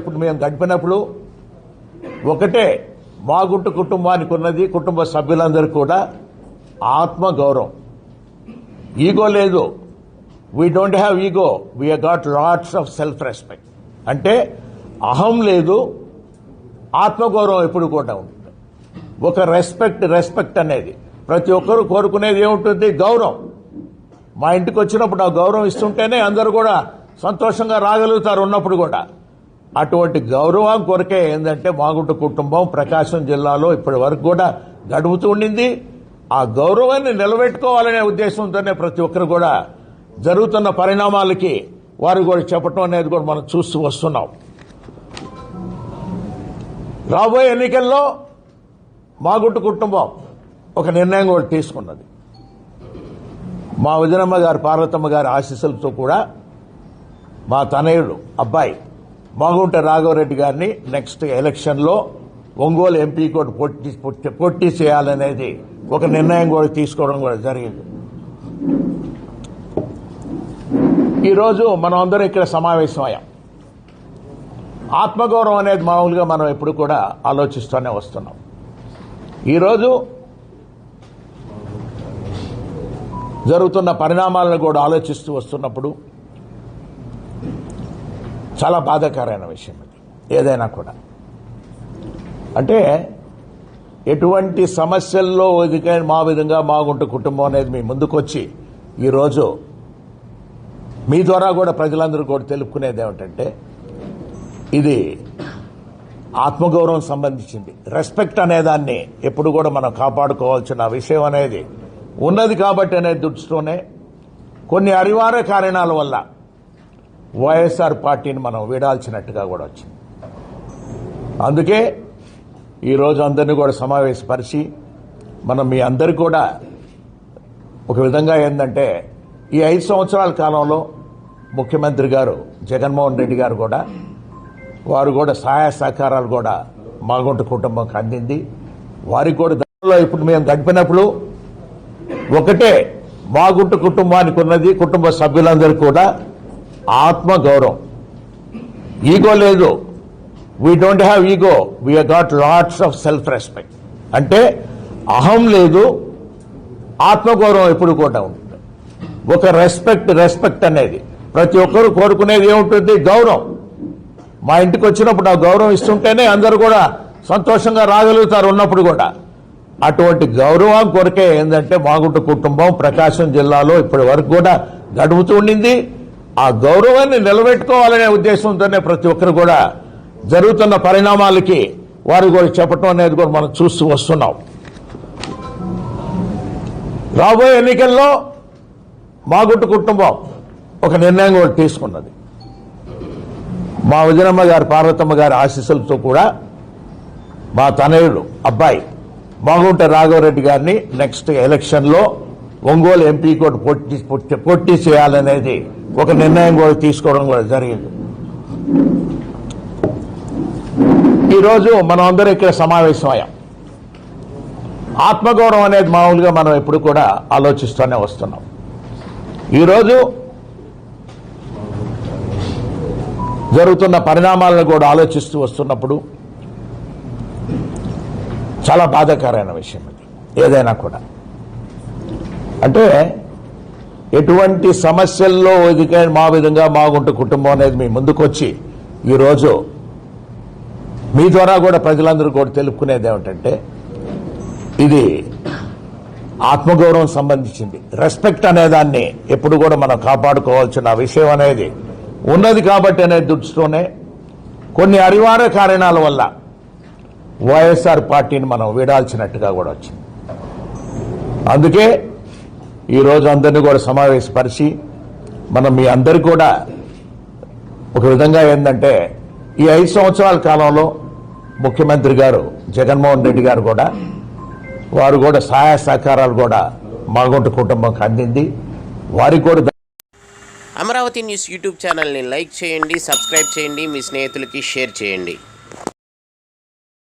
ఇప్పుడు మేము గడిపినప్పుడు ఒకటే మాగుంటు కుటుంబానికి ఉన్నది కుటుంబ సభ్యులందరూ కూడా ఆత్మ గౌరవం ఈగో లేదు. We don't have ego we got lots of self respect అంటే అహం లేదు ఆత్మగౌరవం ఎప్పుడు కూడా ఉంటుంది. ఒక రెస్పెక్ట్ రెస్పెక్ట్ అనేది. ప్రతి ఒక్కరూ కోరుకునేది ఏముంటుంది? గౌరవం. మా ఇంటికి వచ్చినప్పుడు ఆ గౌరవం ఇస్తుంటేనే అందరూ కూడా సంతోషంగా రాగలుగుతారు ఉన్నప్పుడు కూడా. అటువంటి గౌరవం కొరకే ఏంటంటే మాగుంట కుటుంబం ప్రకాశం జిల్లాలో ఇప్పటి వరకు కూడా గడుపుతూ ఉండింది. ఆ గౌరవాన్ని నిలబెట్టుకోవాలనే ఉద్దేశంతోనే ప్రతి ఒక్కరు కూడా జరుగుతున్న పరిణామాలకి వారు కూడా చెప్పటం అనేది కూడా మనం చూస్తూ వస్తున్నాం. రాబోయే ఎన్నికల్లో మాగుంట కుటుంబం ఒక నిర్ణయం కూడా తీసుకున్నది. మా వజనమ్మ గారు పార్వతమ్మ గారి ఆశీస్సులతో కూడా మా తనయుడు అబ్బాయి మాగుంట రాఘవరెడ్డి గారిని నెక్స్ట్ ఎలక్షన్లో ఒంగోలు ఎంపీ కూడా పోటీ పోటీ- పోటీ చేయాలనేది ఒక నిర్ణయం కూడా తీసుకోవడం కూడా జరిగింది. ఈరోజు మనం అందరం ఇక్కడ సమావేశమయ్యాం. ఆత్మగౌరవం అనేది మామూలుగా మనం ఎప్పుడు కూడా ఆలోచిస్తూనే వస్తున్నాం. ఈరోజు జరుగుతున్న పరిణామాలను కూడా ఆలోచిస్తూ వస్తున్నప్పుడు చాలా బాధాకరమైన విషయం ఇది. ఏదైనా కూడా. అంటే ఎటువంటి సమస్యల్లో ఎదిగే మా విధంగా మాగుంట కుటుంబం అనేది మీ ముందుకొచ్చి ఈరోజు మీ ద్వారా కూడా ప్రజలందరూ కూడా తెలుపుకునేది ఏమిటంటే ఇది ఆత్మగౌరవం సంబంధించింది. రెస్పెక్ట్ అనేదాన్ని ఎప్పుడు కూడా మనం కాపాడుకోవాల్సిన విషయం అనేది ఉన్నది కాబట్టి అనే దృష్టితోనే కొన్ని అనివార్య కారణాల వల్ల వైఎస్ఆర్ పార్టీని మనం వీడాల్సినట్టుగా కూడా వచ్చింది. అందుకే ఈరోజు అందరినీ కూడా సమావేశపరిచి మనం మీ అందరు కూడా ఒక విధంగా ఏంటంటే ఈ ఐదు సంవత్సరాల కాలంలో ముఖ్యమంత్రి గారు జగన్మోహన్ రెడ్డి గారు కూడా వారు కూడా సహాయ సహకారాలు కూడా మాగుంట కుటుంబంకి అందింది. వారికి కూడా దానిలో ఇప్పుడు మేము గడిపినప్పుడు ఒకటే మాగుంట కుటుంబానికి ఉన్నది కుటుంబ సభ్యులందరూ కూడా ఆత్మ గౌరవం ఈగో లేదు. We don't have ego we got lots of self respect అంటే అహం లేదు ఆత్మగౌరవం ఎప్పుడు కూడా ఉంటుంది. ఒక రెస్పెక్ట్ రెస్పెక్ట్ అనేది. ప్రతి ఒక్కరూ కోరుకునేది ఏముంటుంది? గౌరవం. మా ఇంటికి వచ్చినప్పుడు ఆ గౌరవం ఇస్తుంటేనే అందరూ కూడా సంతోషంగా రాగలుగుతారు ఉన్నప్పుడు కూడా. అటువంటి గౌరవం కొరకే ఏంటంటే మాగుంట కుటుంబం ప్రకాశం జిల్లాలో ఇప్పటి వరకు కూడా గడుపుతూ ఉండింది. ఆ గౌరవాన్ని నిలబెట్టుకోవాలనే ఉద్దేశంతోనే ప్రతి ఒక్కరు కూడా జరుగుతున్న పరిణామాలకి వారు కూడా చెప్పటం అనేది కూడా మనం చూస్తూ వస్తున్నాం. రాబోయే ఎన్నికల్లో మాగుంట కుటుంబం ఒక నిర్ణయం కూడా తీసుకున్నది. మా వజనమ్మ గారు పార్వతమ్మ గారి ఆశీస్సులతో కూడా మా తనయుడు అబ్బాయి మాగుంట రాఘవరెడ్డి గారిని నెక్స్ట్ ఎలక్షన్లో ఒంగోలు ఎంపీ కూడా పోటీ పోటీ- పోటీ చేయాలనేది ఒక నిర్ణయం కూడా తీసుకోవడం కూడా జరిగింది. ఈరోజు మనం అందరం ఇక్కడ సమావేశమయ్యాం. ఆత్మగౌరవం అనేది మామూలుగా మనం ఎప్పుడు కూడా ఆలోచిస్తూనే వస్తున్నాం. ఈరోజు జరుగుతున్న పరిణామాలను కూడా ఆలోచిస్తూ వస్తున్నప్పుడు చాలా బాధాకరమైన విషయం ఇది. ఏదైనా కూడా. అంటే ఎటువంటి సమస్యల్లో ఎదిగే మా విధంగా మాగుంట కుటుంబం అనేది మీ ముందుకొచ్చి ఈరోజు మీ ద్వారా కూడా ప్రజలందరూ కూడా తెలుపుకునేది ఏమిటంటే ఇది ఆత్మగౌరవం సంబంధించింది. రెస్పెక్ట్ అనేదాన్ని ఎప్పుడు కూడా మనం కాపాడుకోవాల్సిన విషయం అనేది ఉన్నది కాబట్టి అనే దృష్టితోనే కొన్ని అనివార్య కారణాల వల్ల వైఎస్ఆర్ పార్టీని మనం వీడాల్సినట్టుగా కూడా వచ్చింది. అందుకే ఈరోజు అందరినీ కూడా సమావేశపరిచి మనం మీ అందరు కూడా ఒక విధంగా ఏంటంటే ఈ ఐదు సంవత్సరాల కాలంలో ముఖ్యమంత్రి గారు జగన్మోహన్ రెడ్డి గారు కూడా వారు కూడా సహాయ సహకారాలు కూడా మాగుంట కుటుంబంకి అందింది. వారికి కూడా అమరావతి న్యూస్ యూట్యూబ్ ఛానల్ని లైక్ చేయండి సబ్స్క్రైబ్ చేయండి మీ స్నేహితులకి షేర్ చేయండి.